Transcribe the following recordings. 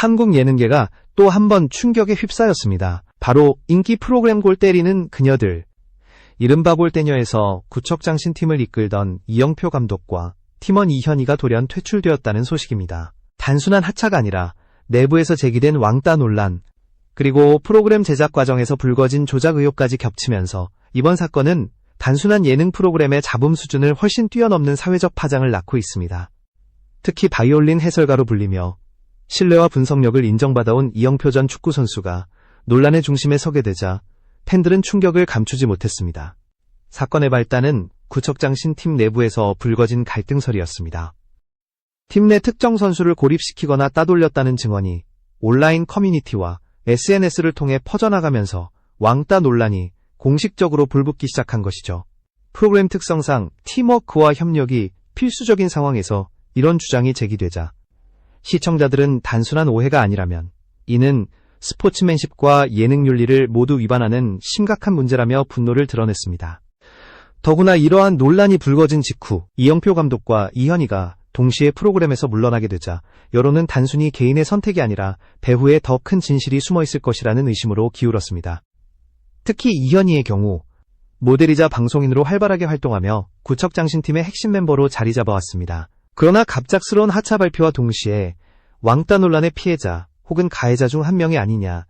한국 예능계가 또 한 번 충격에 휩싸였습니다. 바로 인기 프로그램 골 때리는 그녀들. 이른바 골대녀에서 구척장신팀을 이끌던 이영표 감독과 팀원 이현희가 돌연 퇴출되었다는 소식입니다. 단순한 하차가 아니라 내부에서 제기된 왕따 논란, 그리고 프로그램 제작 과정에서 불거진 조작 의혹까지 겹치면서 이번 사건은 단순한 예능 프로그램의 잡음 수준을 훨씬 뛰어넘는 사회적 파장을 낳고 있습니다. 특히 바이올린 해설가로 불리며 신뢰와 분석력을 인정받아온 이영표 전 축구 선수가 논란의 중심에 서게 되자 팬들은 충격을 감추지 못했습니다. 사건의 발단은 구척장신 팀 내부에서 불거진 갈등설이었습니다. 팀 내 특정 선수를 고립시키거나 따돌렸다는 증언이 온라인 커뮤니티와 SNS를 통해 퍼져나가면서 왕따 논란이 공식적으로 불붙기 시작한 것이죠. 프로그램 특성상 팀워크와 협력이 필수적인 상황에서 이런 주장이 제기되자 시청자들은 단순한 오해가 아니라면 이는 스포츠맨십과 예능 윤리를 모두 위반하는 심각한 문제라며 분노를 드러냈습니다. 더구나 이러한 논란이 불거진 직후 이영표 감독과 이현희가 동시에 프로그램에서 물러나게 되자 여론은 단순히 개인의 선택이 아니라 배후에 더 큰 진실이 숨어 있을 것이라는 의심으로 기울었습니다. 특히 이현희의 경우 모델이자 방송인으로 활발하게 활동하며 구척장신팀의 핵심 멤버로 자리 잡아왔습니다. 그러나 갑작스러운 하차 발표와 동시에 왕따 논란의 피해자 혹은 가해자 중 한 명이 아니냐는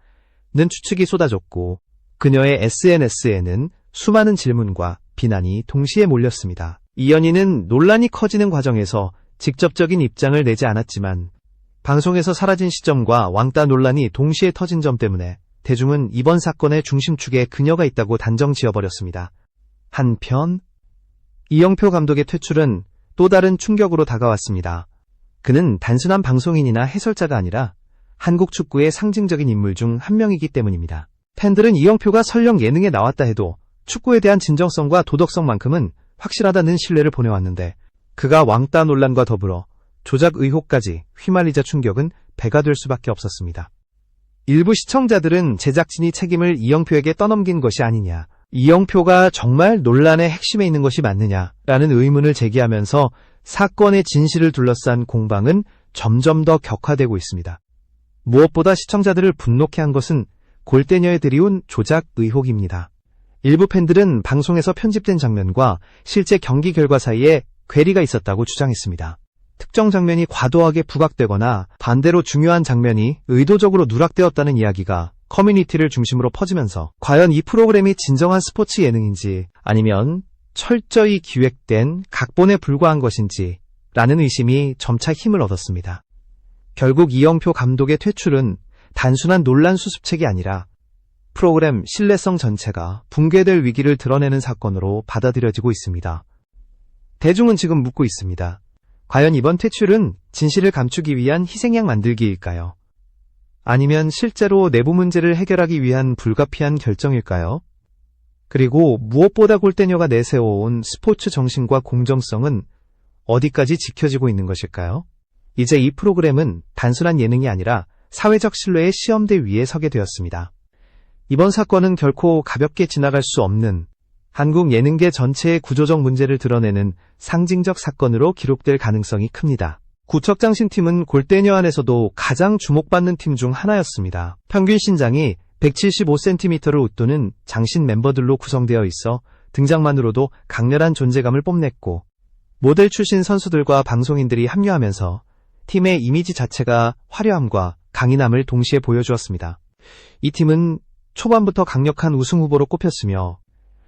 추측이 쏟아졌고 그녀의 SNS에는 수많은 질문과 비난이 동시에 몰렸습니다. 이연희는 논란이 커지는 과정에서 직접적인 입장을 내지 않았지만 방송에서 사라진 시점과 왕따 논란이 동시에 터진 점 때문에 대중은 이번 사건의 중심축에 그녀가 있다고 단정 지어버렸습니다. 한편 이영표 감독의 퇴출은 또 다른 충격으로 다가왔습니다. 그는 단순한 방송인이나 해설자가 아니라 한국 축구의 상징적인 인물 중 한 명이기 때문입니다. 팬들은 이영표가 설령 예능에 나왔다 해도 축구에 대한 진정성과 도덕성만큼은 확실하다는 신뢰를 보내왔는데 그가 왕따 논란과 더불어 조작 의혹까지 휘말리자 충격은 배가 될 수밖에 없었습니다. 일부 시청자들은 제작진이 책임을 이영표에게 떠넘긴 것이 아니냐, 이영표가 정말 논란의 핵심에 있는 것이 맞느냐라는 의문을 제기하면서 사건의 진실을 둘러싼 공방은 점점 더 격화되고 있습니다. 무엇보다 시청자들을 분노케 한 것은 골대녀에 들이운 조작 의혹입니다. 일부 팬들은 방송에서 편집된 장면과 실제 경기 결과 사이에 괴리가 있었다고 주장했습니다. 특정 장면이 과도하게 부각되거나 반대로 중요한 장면이 의도적으로 누락되었다는 이야기가 커뮤니티를 중심으로 퍼지면서 과연 이 프로그램이 진정한 스포츠 예능인지 아니면 철저히 기획된 각본에 불과한 것인지 라는 의심이 점차 힘을 얻었습니다. 결국 이영표 감독의 퇴출은 단순한 논란 수습책이 아니라 프로그램 신뢰성 전체가 붕괴될 위기를 드러내는 사건으로 받아들여지고 있습니다. 대중은 지금 묻고 있습니다. 과연 이번 퇴출은 진실을 감추기 위한 희생양 만들기일까요? 아니면 실제로 내부 문제를 해결하기 위한 불가피한 결정일까요? 그리고 무엇보다 골대녀가 내세워온 스포츠 정신과 공정성은 어디까지 지켜지고 있는 것일까요? 이제 이 프로그램은 단순한 예능이 아니라 사회적 신뢰의 시험대 위에 서게 되었습니다. 이번 사건은 결코 가볍게 지나갈 수 없는 한국 예능계 전체의 구조적 문제를 드러내는 상징적 사건으로 기록될 가능성이 큽니다. 구척장신 팀은 골대녀 안에서도 가장 주목받는 팀 중 하나였습니다. 평균 신장이 175cm를 웃도는 장신 멤버들로 구성되어 있어 등장만으로도 강렬한 존재감을 뽐냈고 모델 출신 선수들과 방송인들이 합류하면서 팀의 이미지 자체가 화려함과 강인함을 동시에 보여주었습니다. 이 팀은 초반부터 강력한 우승 후보로 꼽혔으며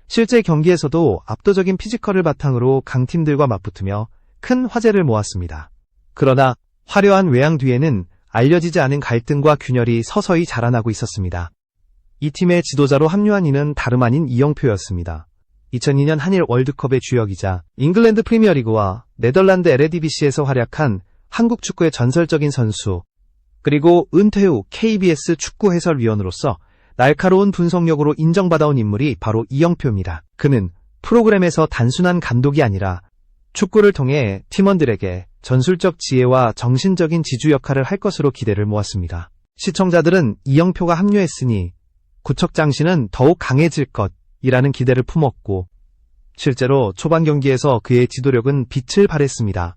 실제 경기에서도 압도적인 피지컬을 바탕으로 강팀들과 맞붙으며 큰 화제를 모았습니다. 그러나 화려한 외양 뒤에는 알려지지 않은 갈등과 균열이 서서히 자라나고 있었습니다. 이 팀의 지도자로 합류한 이는 다름 아닌 이영표였습니다. 2002년 한일 월드컵의 주역이자 잉글랜드 프리미어리그와 네덜란드 LADBC에서 활약한 한국 축구의 전설적인 선수, 그리고 은퇴 후 KBS 축구 해설위원으로서 날카로운 분석력으로 인정받아온 인물이 바로 이영표입니다. 그는 프로그램에서 단순한 감독이 아니라 축구를 통해 팀원들에게 전술적 지혜와 정신적인 지주 역할을 할 것으로 기대를 모았습니다. 시청자들은 이영표가 합류했으니 구척장신은 더욱 강해질 것이라는 기대를 품었고 실제로 초반 경기에서 그의 지도력은 빛을 발했습니다.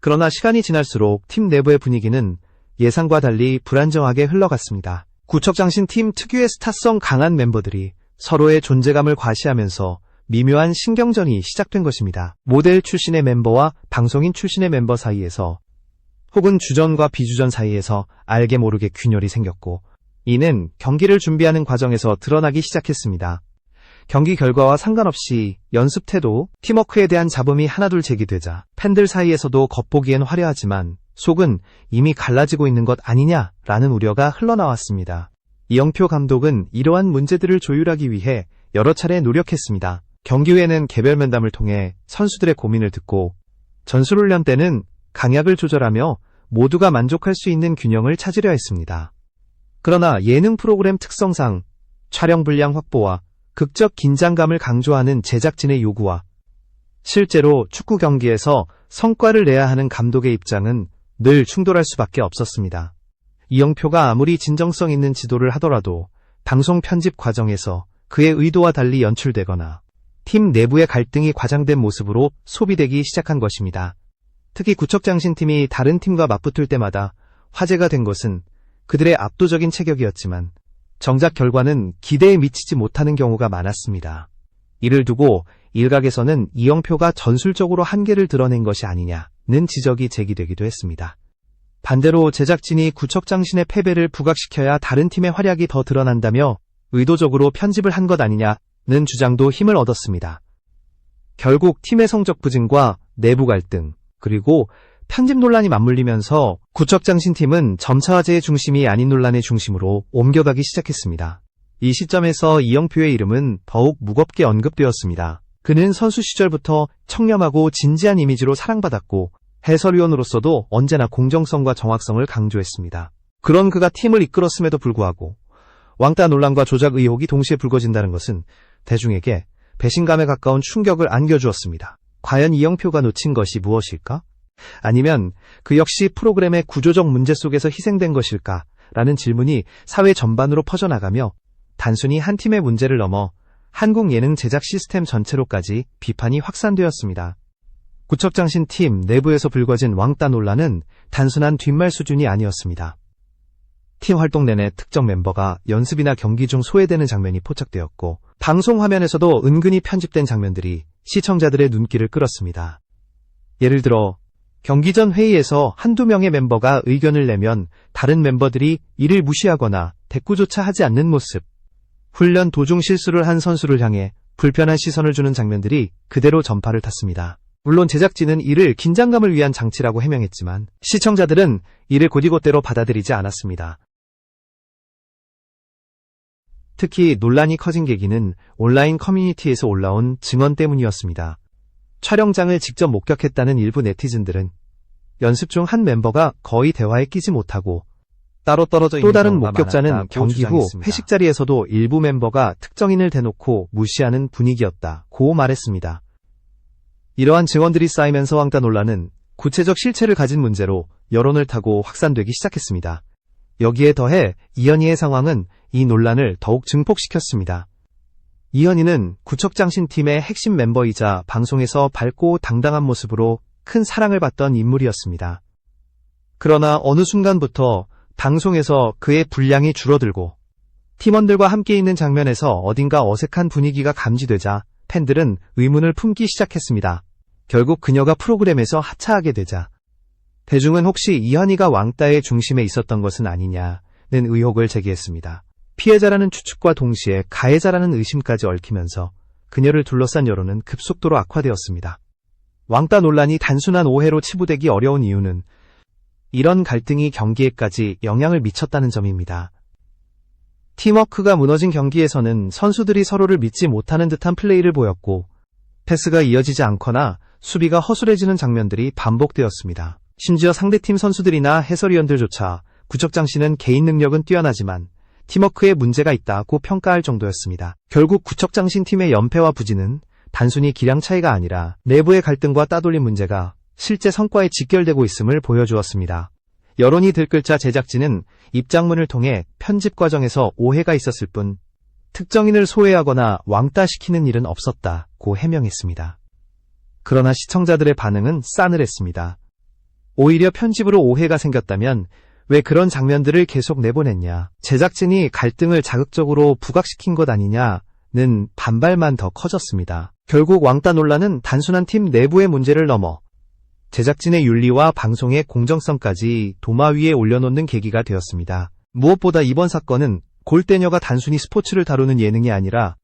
그러나 시간이 지날수록 팀 내부의 분위기는 예상과 달리 불안정하게 흘러갔습니다. 구척장신 팀 특유의 스타성 강한 멤버들이 서로의 존재감을 과시하면서 미묘한 신경전이 시작된 것입니다. 모델 출신의 멤버와 방송인 출신의 멤버 사이에서 혹은 주전과 비주전 사이에서 알게 모르게 균열이 생겼고 이는 경기를 준비하는 과정에서 드러나기 시작했습니다. 경기 결과와 상관없이 연습 태도, 팀워크에 대한 잡음이 하나둘 제기되자 팬들 사이에서도 겉보기엔 화려하지만 속은 이미 갈라지고 있는 것 아니냐라는 우려가 흘러나왔습니다. 이영표 감독은 이러한 문제들을 조율하기 위해 여러 차례 노력했습니다. 경기 후에는 개별 면담을 통해 선수들의 고민을 듣고 전술훈련 때는 강약을 조절하며 모두가 만족할 수 있는 균형을 찾으려 했습니다. 그러나 예능 프로그램 특성상 촬영 분량 확보와 극적 긴장감을 강조하는 제작진의 요구와 실제로 축구 경기에서 성과를 내야 하는 감독의 입장은 늘 충돌할 수밖에 없었습니다. 이영표가 아무리 진정성 있는 지도를 하더라도 방송 편집 과정에서 그의 의도와 달리 연출되거나 팀 내부의 갈등이 과장된 모습으로 소비되기 시작한 것입니다. 특히 구척장신팀이 다른 팀과 맞붙을 때마다 화제가 된 것은 그들의 압도적인 체격이었지만 정작 결과는 기대에 미치지 못하는 경우가 많았습니다. 이를 두고 일각에서는 이영표가 전술적으로 한계를 드러낸 것이 아니냐는 지적이 제기되기도 했습니다. 반대로 제작진이 구척장신의 패배를 부각시켜야 다른 팀의 활약이 더 드러난다며 의도적으로 편집을 한 것 아니냐 는 주장도 힘을 얻었습니다. 결국 팀의 성적 부진과 내부 갈등, 그리고 편집 논란이 맞물리면서 구척장신팀은 점차 화제의 중심이 아닌 논란의 중심으로 옮겨가기 시작했습니다. 이 시점에서 이영표의 이름은 더욱 무겁게 언급되었습니다. 그는 선수 시절부터 청렴하고 진지한 이미지로 사랑받았고 해설위원으로서도 언제나 공정성과 정확성을 강조했습니다. 그런 그가 팀을 이끌었음에도 불구하고 왕따 논란과 조작 의혹이 동시에 불거진다는 것은 대중에게 배신감에 가까운 충격을 안겨주었습니다. 과연 이영표가 놓친 것이 무엇일까? 아니면 그 역시 프로그램의 구조적 문제 속에서 희생된 것일까? 라는 질문이 사회 전반으로 퍼져나가며 단순히 한 팀의 문제를 넘어 한국 예능 제작 시스템 전체로까지 비판이 확산되었습니다. 구척장신 팀 내부에서 불거진 왕따 논란은 단순한 뒷말 수준이 아니었습니다. 팀 활동 내내 특정 멤버가 연습이나 경기 중 소외되는 장면이 포착되었고 방송 화면에서도 은근히 편집된 장면들이 시청자들의 눈길을 끌었습니다. 예를 들어 경기 전 회의에서 한두 명의 멤버가 의견을 내면 다른 멤버들이 이를 무시하거나 대꾸조차 하지 않는 모습, 훈련 도중 실수를 한 선수를 향해 불편한 시선을 주는 장면들이 그대로 전파를 탔습니다. 물론 제작진은 이를 긴장감을 위한 장치라고 해명했지만 시청자들은 이를 곧이곧대로 받아들이지 않았습니다. 특히 논란이 커진 계기는 온라인 커뮤니티에서 올라온 증언 때문이었습니다. 촬영장을 직접 목격했다는 일부 네티즌들은 연습 중 한 멤버가 거의 대화에 끼지 못하고 따로 떨어져 또 다른 목격자는 경기 후 회식 자리에서도 일부 멤버가 특정인을 대놓고 무시하는 분위기였다 고 말했습니다. 이러한 증언들이 쌓이면서 왕따 논란은 구체적 실체를 가진 문제로 여론을 타고 확산되기 시작했습니다. 여기에 더해 이현희의 상황은 이 논란을 더욱 증폭시켰습니다. 이현희는 구척장신팀의 핵심 멤버이자 방송에서 밝고 당당한 모습으로 큰 사랑을 받던 인물이었습니다. 그러나 어느 순간부터 방송에서 그의 분량이 줄어들고 팀원들과 함께 있는 장면에서 어딘가 어색한 분위기가 감지되자 팬들은 의문을 품기 시작했습니다. 결국 그녀가 프로그램에서 하차하게 되자 대중은 혹시 이현희가 왕따의 중심에 있었던 것은 아니냐는 의혹을 제기했습니다. 피해자라는 추측과 동시에 가해자라는 의심까지 얽히면서 그녀를 둘러싼 여론은 급속도로 악화되었습니다. 왕따 논란이 단순한 오해로 치부되기 어려운 이유는 이런 갈등이 경기에까지 영향을 미쳤다는 점입니다. 팀워크가 무너진 경기에서는 선수들이 서로를 믿지 못하는 듯한 플레이를 보였고 패스가 이어지지 않거나 수비가 허술해지는 장면들이 반복되었습니다. 심지어 상대팀 선수들이나 해설위원들조차 구척장 씨는 개인 능력은 뛰어나지만 팀워크에 문제가 있다고 평가할 정도였습니다. 결국 구척장신 팀의 연패와 부진은 단순히 기량 차이가 아니라 내부의 갈등과 따돌림 문제가 실제 성과에 직결되고 있음을 보여주었습니다. 여론이 들끓자 제작진은 입장문을 통해 편집 과정에서 오해가 있었을 뿐 특정인을 소외하거나 왕따시키는 일은 없었다고 해명했습니다. 그러나 시청자들의 반응은 싸늘했습니다. 오히려 편집으로 오해가 생겼다면 왜 그런 장면들을 계속 내보냈냐. 제작진이 갈등을 자극적으로 부각시킨 것 아니냐는 반발만 더 커졌습니다. 결국 왕따 논란은 단순한 팀 내부의 문제를 넘어 제작진의 윤리와 방송의 공정성까지 도마 위에 올려놓는 계기가 되었습니다. 무엇보다 이번 사건은 골대녀가 단순히 스포츠를 다루는 예능이 아니라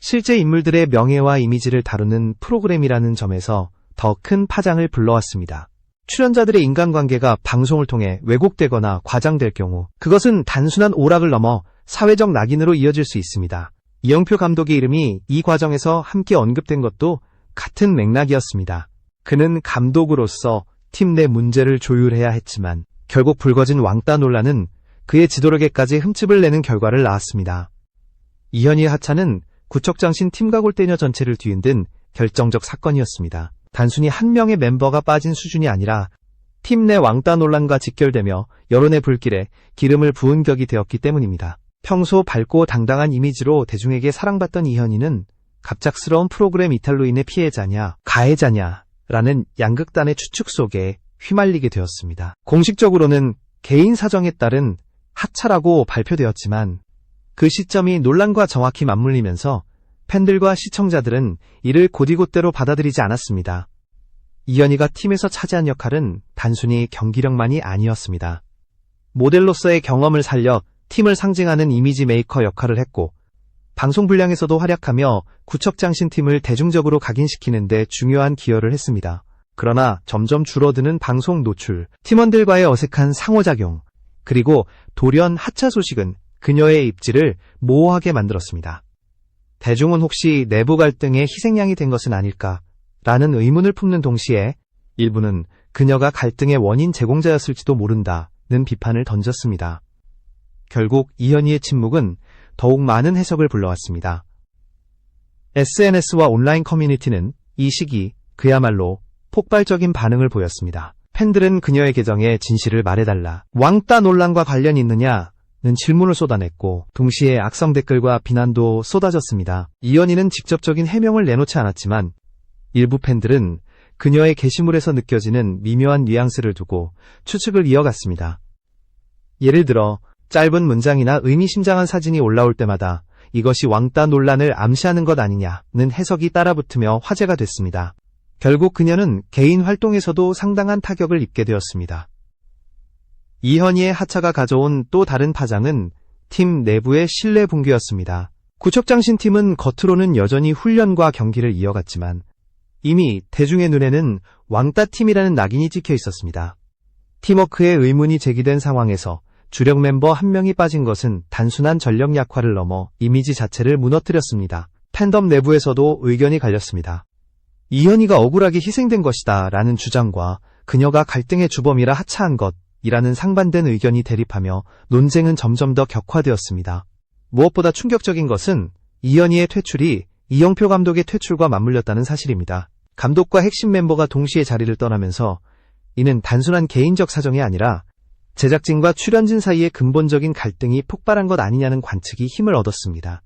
실제 인물들의 명예와 이미지를 다루는 프로그램이라는 점에서 더 큰 파장을 불러왔습니다. 출연자들의 인간관계가 방송을 통해 왜곡되거나 과장될 경우 그것은 단순한 오락을 넘어 사회적 낙인으로 이어질 수 있습니다. 이영표 감독의 이름이 이 과정에서 함께 언급된 것도 같은 맥락이었습니다. 그는 감독으로서 팀 내 문제를 조율해야 했지만 결국 불거진 왕따 논란은 그의 지도력에까지 흠집을 내는 결과를 낳았습니다. 이현희의 하차는 구척장신 팀과 골대녀 전체를 뒤흔든 결정적 사건이었습니다. 단순히 한 명의 멤버가 빠진 수준이 아니라 팀 내 왕따 논란과 직결되며 여론의 불길에 기름을 부은 격이 되었기 때문입니다. 평소 밝고 당당한 이미지로 대중에게 사랑받던 이현희는 갑작스러운 프로그램 이탈로 인해 피해자냐, 가해자냐, 라는 양극단의 추측 속에 휘말리게 되었습니다. 공식적으로는 개인 사정에 따른 하차라고 발표되었지만 그 시점이 논란과 정확히 맞물리면서 팬들과 시청자들은 이를 곧이곧대로 받아들이지 않았습니다. 이현희가 팀에서 차지한 역할은 단순히 경기력만이 아니었습니다. 모델로서의 경험을 살려 팀을 상징하는 이미지 메이커 역할을 했고 방송 분량에서도 활약하며 구척장신 팀을 대중적으로 각인시키는 데 중요한 기여를 했습니다. 그러나 점점 줄어드는 방송 노출, 팀원들과의 어색한 상호작용, 그리고 돌연 하차 소식은 그녀의 입지를 모호하게 만들었습니다. 대중은 혹시 내부 갈등의 희생양이 된 것은 아닐까? 라는 의문을 품는 동시에 일부는 그녀가 갈등의 원인 제공자였을지도 모른다는 비판을 던졌습니다. 결국 이현희의 침묵은 더욱 많은 해석을 불러왔습니다. SNS와 온라인 커뮤니티는 이 시기 그야말로 폭발적인 반응을 보였습니다. 팬들은 그녀의 계정에 진실을 말해달라. 왕따 논란과 관련이 있느냐 는 질문을 쏟아냈고 동시에 악성 댓글과 비난도 쏟아졌습니다. 이연희는 직접적인 해명을 내놓지 않았지만 일부 팬들은 그녀의 게시물에서 느껴지는 미묘한 뉘앙스를 두고 추측을 이어갔습니다. 예를 들어 짧은 문장이나 의미심장한 사진이 올라올 때마다 이것이 왕따 논란을 암시하는 것 아니냐는 해석이 따라붙으며 화제가 됐습니다. 결국 그녀는 개인 활동에서도 상당한 타격을 입게 되었습니다. 이현희의 하차가 가져온 또 다른 파장은 팀 내부의 신뢰 붕괴였습니다. 구척장신 팀은 겉으로는 여전히 훈련과 경기를 이어갔지만 이미 대중의 눈에는 왕따 팀이라는 낙인이 찍혀 있었습니다. 팀워크에 의문이 제기된 상황에서 주력 멤버 한 명이 빠진 것은 단순한 전력 약화를 넘어 이미지 자체를 무너뜨렸습니다. 팬덤 내부에서도 의견이 갈렸습니다. 이현희가 억울하게 희생된 것이다 라는 주장과 그녀가 갈등의 주범이라 하차한 것 이라는 상반된 의견이 대립하며 논쟁은 점점 더 격화되었습니다. 무엇보다 충격적인 것은 이현희의 퇴출이 이영표 감독의 퇴출과 맞물렸다는 사실입니다. 감독과 핵심 멤버가 동시에 자리를 떠나면서 이는 단순한 개인적 사정이 아니라 제작진과 출연진 사이의 근본적인 갈등이 폭발한 것 아니냐는 관측이 힘을 얻었습니다.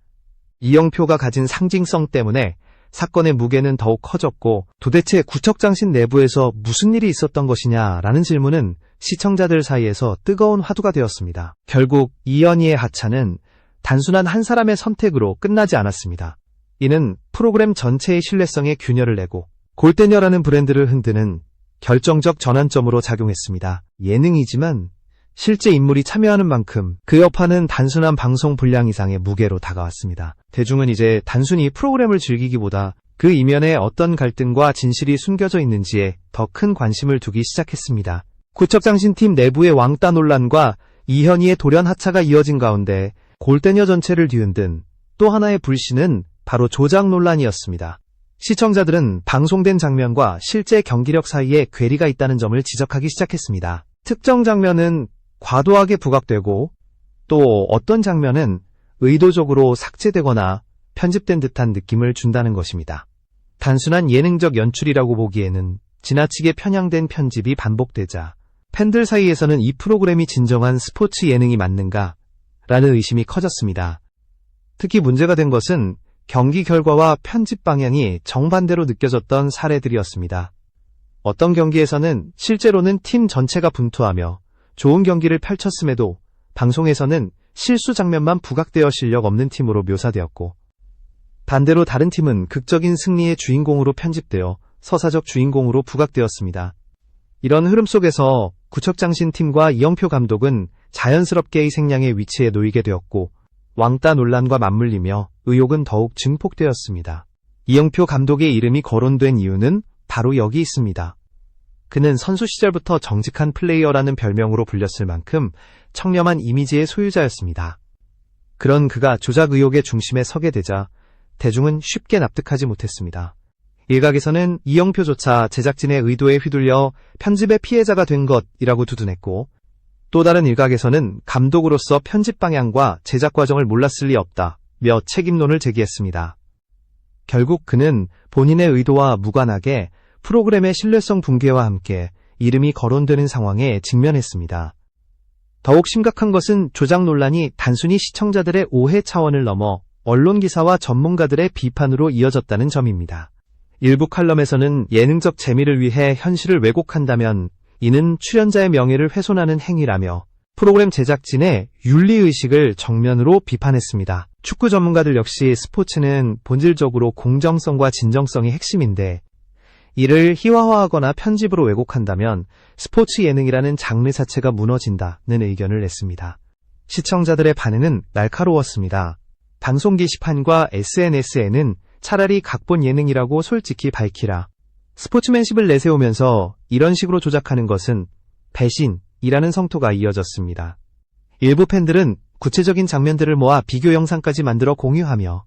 이영표가 가진 상징성 때문에 사건의 무게는 더욱 커졌고 도대체 구척장신 내부에서 무슨 일이 있었던 것이냐라는 질문은 시청자들 사이에서 뜨거운 화두가 되었습니다. 결국 이연희의 하차는 단순한 한 사람의 선택으로 끝나지 않았습니다. 이는 프로그램 전체의 신뢰성에 균열을 내고 골대녀라는 브랜드를 흔드는 결정적 전환점으로 작용했습니다. 예능이지만 실제 인물이 참여하는 만큼 그 여파는 단순한 방송 분량 이상의 무게로 다가왔습니다. 대중은 이제 단순히 프로그램을 즐기기보다 그 이면에 어떤 갈등과 진실이 숨겨져 있는지에 더 큰 관심을 두기 시작했습니다. 구척장신팀 내부의 왕따 논란과 이현희의 돌연 하차가 이어진 가운데 골대녀 전체를 뒤흔든 또 하나의 불씨는 바로 조작 논란이었습니다. 시청자들은 방송된 장면과 실제 경기력 사이에 괴리가 있다는 점을 지적하기 시작했습니다. 특정 장면은 과도하게 부각되고 또 어떤 장면은 의도적으로 삭제되거나 편집된 듯한 느낌을 준다는 것입니다. 단순한 예능적 연출이라고 보기에는 지나치게 편향된 편집이 반복되자 팬들 사이에서는 이 프로그램이 진정한 스포츠 예능이 맞는가? 라는 의심이 커졌습니다. 특히 문제가 된 것은 경기 결과와 편집 방향이 정반대로 느껴졌던 사례들이었습니다. 어떤 경기에서는 실제로는 팀 전체가 분투하며 좋은 경기를 펼쳤음에도 방송에서는 실수 장면만 부각되어 실력 없는 팀으로 묘사되었고 반대로 다른 팀은 극적인 승리의 주인공으로 편집되어 서사적 주인공으로 부각되었습니다. 이런 흐름 속에서 구척장신 팀과 이영표 감독은 자연스럽게 이 생량의 위치에 놓이게 되었고 왕따 논란과 맞물리며 의혹은 더욱 증폭되었습니다. 이영표 감독의 이름이 거론된 이유는 바로 여기 있습니다. 그는 선수 시절부터 정직한 플레이어라는 별명으로 불렸을 만큼 청렴한 이미지의 소유자였습니다. 그런 그가 조작 의혹의 중심에 서게 되자 대중은 쉽게 납득하지 못했습니다. 일각에서는 이영표조차 제작진의 의도에 휘둘려 편집의 피해자가 된 것이라고 두둔했고 또 다른 일각에서는 감독으로서 편집 방향과 제작 과정을 몰랐을 리 없다 며 책임론을 제기했습니다. 결국 그는 본인의 의도와 무관하게 프로그램의 신뢰성 붕괴와 함께 이름이 거론되는 상황에 직면했습니다. 더욱 심각한 것은 조작 논란이 단순히 시청자들의 오해 차원을 넘어 언론 기사와 전문가들의 비판으로 이어졌다는 점입니다. 일부 칼럼에서는 예능적 재미를 위해 현실을 왜곡한다면 이는 출연자의 명예를 훼손하는 행위라며 프로그램 제작진의 윤리의식을 정면으로 비판했습니다. 축구 전문가들 역시 스포츠는 본질적으로 공정성과 진정성이 핵심인데 이를 희화화하거나 편집으로 왜곡한다면 스포츠 예능이라는 장르 자체가 무너진다는 의견을 냈습니다. 시청자들의 반응은 날카로웠습니다. 방송 게시판과 SNS에는 차라리 각본 예능이라고 솔직히 밝히라. 스포츠맨십을 내세우면서 이런 식으로 조작하는 것은 배신이라는 성토가 이어졌습니다. 일부 팬들은 구체적인 장면들을 모아 비교 영상까지 만들어 공유하며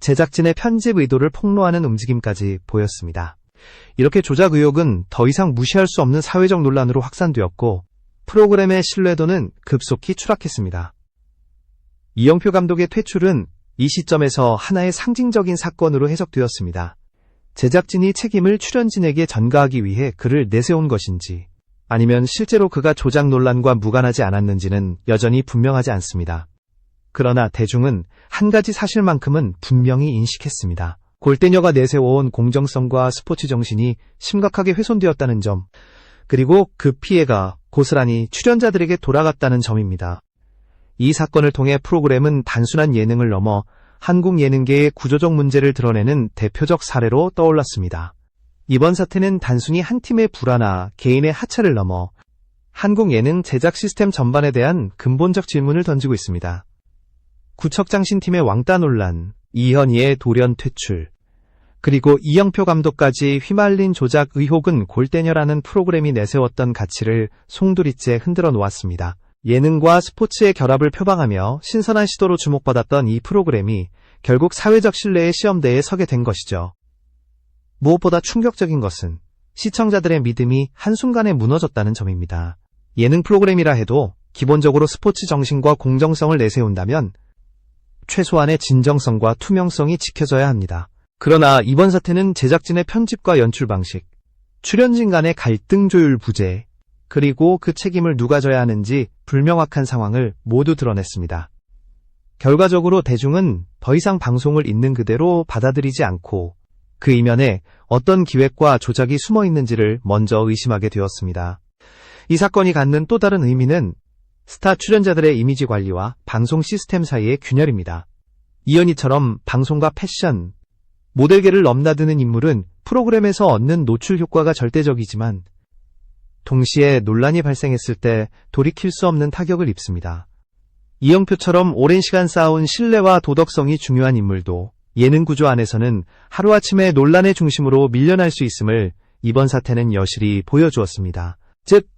제작진의 편집 의도를 폭로하는 움직임까지 보였습니다. 이렇게 조작 의혹은 더 이상 무시할 수 없는 사회적 논란으로 확산되었고 프로그램의 신뢰도는 급속히 추락했습니다. 이영표 감독의 퇴출은 이 시점에서 하나의 상징적인 사건으로 해석되었습니다. 제작진이 책임을 출연진에게 전가하기 위해 그를 내세운 것인지 아니면 실제로 그가 조작 논란과 무관하지 않았는지는 여전히 분명하지 않습니다. 그러나 대중은 한 가지 사실만큼은 분명히 인식했습니다. 골대녀가 내세워온 공정성과 스포츠 정신이 심각하게 훼손되었다는 점, 그리고 그 피해가 고스란히 출연자들에게 돌아갔다는 점입니다. 이 사건을 통해 프로그램은 단순한 예능을 넘어 한국 예능계의 구조적 문제를 드러내는 대표적 사례로 떠올랐습니다. 이번 사태는 단순히 한 팀의 불화나 개인의 하차를 넘어 한국 예능 제작 시스템 전반에 대한 근본적 질문을 던지고 있습니다. 구척장신팀의 왕따 논란, 이현희의 돌연 퇴출, 그리고 이영표 감독까지 휘말린 조작 의혹은 골대녀라는 프로그램이 내세웠던 가치를 송두리째 흔들어 놓았습니다. 예능과 스포츠의 결합을 표방하며 신선한 시도로 주목받았던 이 프로그램이 결국 사회적 신뢰의 시험대에 서게 된 것이죠. 무엇보다 충격적인 것은 시청자들의 믿음이 한순간에 무너졌다는 점입니다. 예능 프로그램이라 해도 기본적으로 스포츠 정신과 공정성을 내세운다면 최소한의 진정성과 투명성이 지켜져야 합니다. 그러나 이번 사태는 제작진의 편집과 연출 방식, 출연진 간의 갈등 조율 부재, 그리고 그 책임을 누가 져야 하는지 불명확한 상황을 모두 드러냈습니다. 결과적으로 대중은 더 이상 방송을 있는 그대로 받아들이지 않고 그 이면에 어떤 기획과 조작이 숨어 있는지를 먼저 의심하게 되었습니다. 이 사건이 갖는 또 다른 의미는 스타 출연자들의 이미지 관리와 방송 시스템 사이의 균열입니다. 이연희처럼 방송과 패션, 모델계를 넘나드는 인물은 프로그램에서 얻는 노출 효과가 절대적이지만 동시에 논란이 발생했을 때 돌이킬 수 없는 타격을 입습니다. 이영표처럼 오랜 시간 쌓아온 신뢰와 도덕성이 중요한 인물도 예능 구조 안에서는 하루아침에 논란의 중심으로 밀려날 수 있음을 이번 사태는 여실히 보여주었습니다. 즉,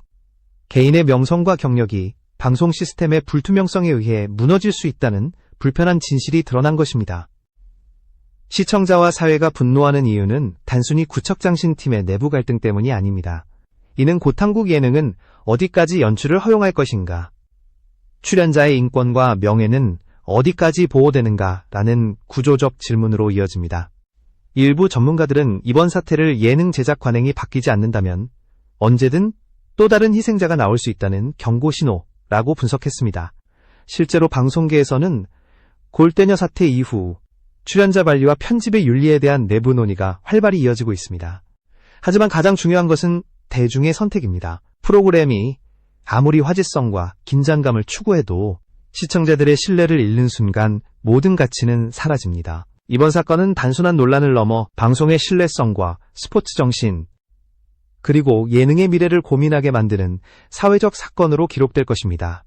개인의 명성과 경력이 방송 시스템의 불투명성에 의해 무너질 수 있다는 불편한 진실이 드러난 것입니다. 시청자와 사회가 분노하는 이유는 단순히 구척장신팀의 내부 갈등 때문이 아닙니다. 이는 고탄국 예능은 어디까지 연출을 허용할 것인가, 출연자의 인권과 명예는 어디까지 보호되는가 라는 구조적 질문으로 이어집니다. 일부 전문가들은 이번 사태를 예능 제작 관행이 바뀌지 않는다면 언제든 또 다른 희생자가 나올 수 있다는 경고 신호라고 분석했습니다. 실제로 방송계에서는 골대녀 사태 이후 출연자 관리와 편집의 윤리에 대한 내부 논의가 활발히 이어지고 있습니다. 하지만 가장 중요한 것은 대중의 선택입니다. 프로그램이 아무리 화제성과 긴장감을 추구해도 시청자들의 신뢰를 잃는 순간 모든 가치는 사라집니다. 이번 사건은 단순한 논란을 넘어 방송의 신뢰성과 스포츠 정신, 그리고 예능의 미래를 고민하게 만드는 사회적 사건으로 기록될 것입니다.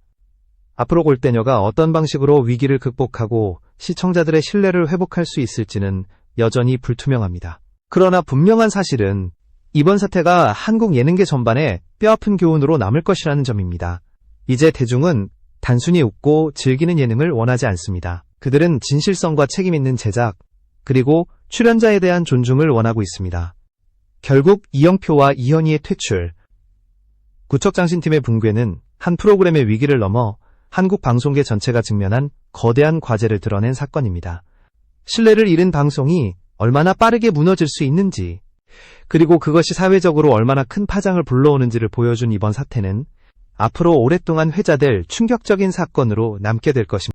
앞으로 골대녀가 어떤 방식으로 위기를 극복하고 시청자들의 신뢰를 회복할 수 있을지는 여전히 불투명합니다. 그러나 분명한 사실은 이번 사태가 한국 예능계 전반에 뼈아픈 교훈으로 남을 것이라는 점입니다. 이제 대중은 단순히 웃고 즐기는 예능을 원하지 않습니다. 그들은 진실성과 책임있는 제작, 그리고 출연자에 대한 존중을 원하고 있습니다. 결국 이영표와 이현희의 퇴출, 구척장신팀의 붕괴는 한 프로그램의 위기를 넘어 한국 방송계 전체가 직면한 거대한 과제를 드러낸 사건입니다. 신뢰를 잃은 방송이 얼마나 빠르게 무너질 수 있는지, 그리고 그것이 사회적으로 얼마나 큰 파장을 불러오는지를 보여준 이번 사태는 앞으로 오랫동안 회자될 충격적인 사건으로 남게 될 것입니다.